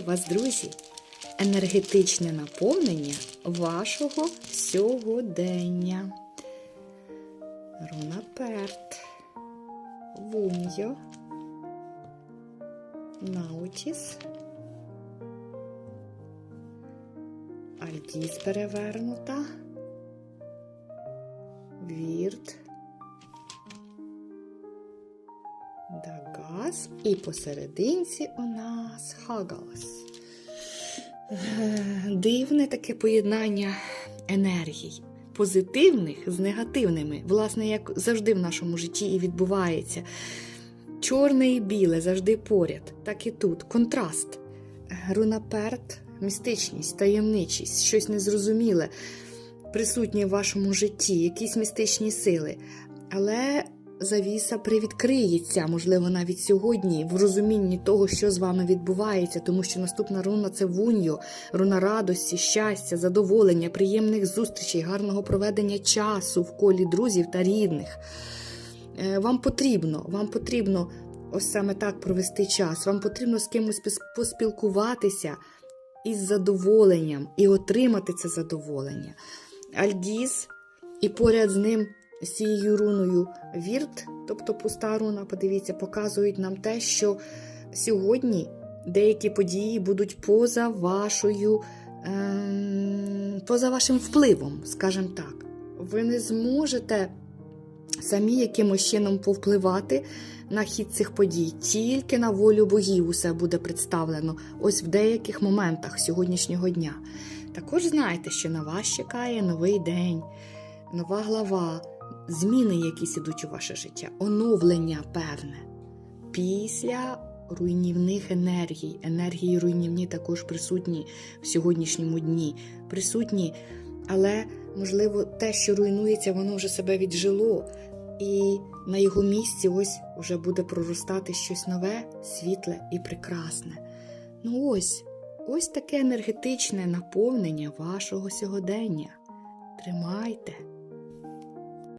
Вітаю вас, друзі! Енергетичне наповнення вашого сьогодення. Руна Перт, Вуньо, Наутіс, Альдіс перевернута, Вірт, Дагас і посерединці у нас Хагалас. Е, Дивне таке поєднання енергій, позитивних з негативними, власне, як завжди в нашому житті і відбувається. Чорне і біле завжди поряд, так і тут. Контраст. Рунаперт, містичність, таємничість, щось незрозуміле, присутнє в вашому житті, якісь містичні сили. Але завіса привідкриється, можливо, навіть сьогодні, в розумінні того, що з вами відбувається, тому що наступна руна це вуньо, руна радості, щастя, задоволення, приємних зустрічей, гарного проведення часу в колі друзів та рідних. Е, Вам потрібно, вам потрібно ось саме так провести час. Вам потрібно з кимось поспілкуватися із задоволенням і отримати це задоволення. Альдіс, і поряд з ним цією руною Вірт, тобто пуста руна, подивіться, показують нам те, що сьогодні деякі події будуть поза вашою, ем, поза вашим впливом, скажімо так. Ви не зможете самі якимось чином повпливати на хід цих подій. Тільки на волю богів усе буде представлено ось в деяких моментах сьогоднішнього дня. Також знайте, що на вас чекає новий день, нова глава, зміни, якісь ідуть у ваше життя, оновлення певне. Після руйнівних енергій, енергії руйнівні також присутні в сьогоднішньому дні, присутні, але можливо те, що руйнується, воно вже себе віджило, і на його місці ось вже буде проростати щось нове, світле і прекрасне. Ну ось, ось таке енергетичне наповнення вашого сьогодення. Тримайте.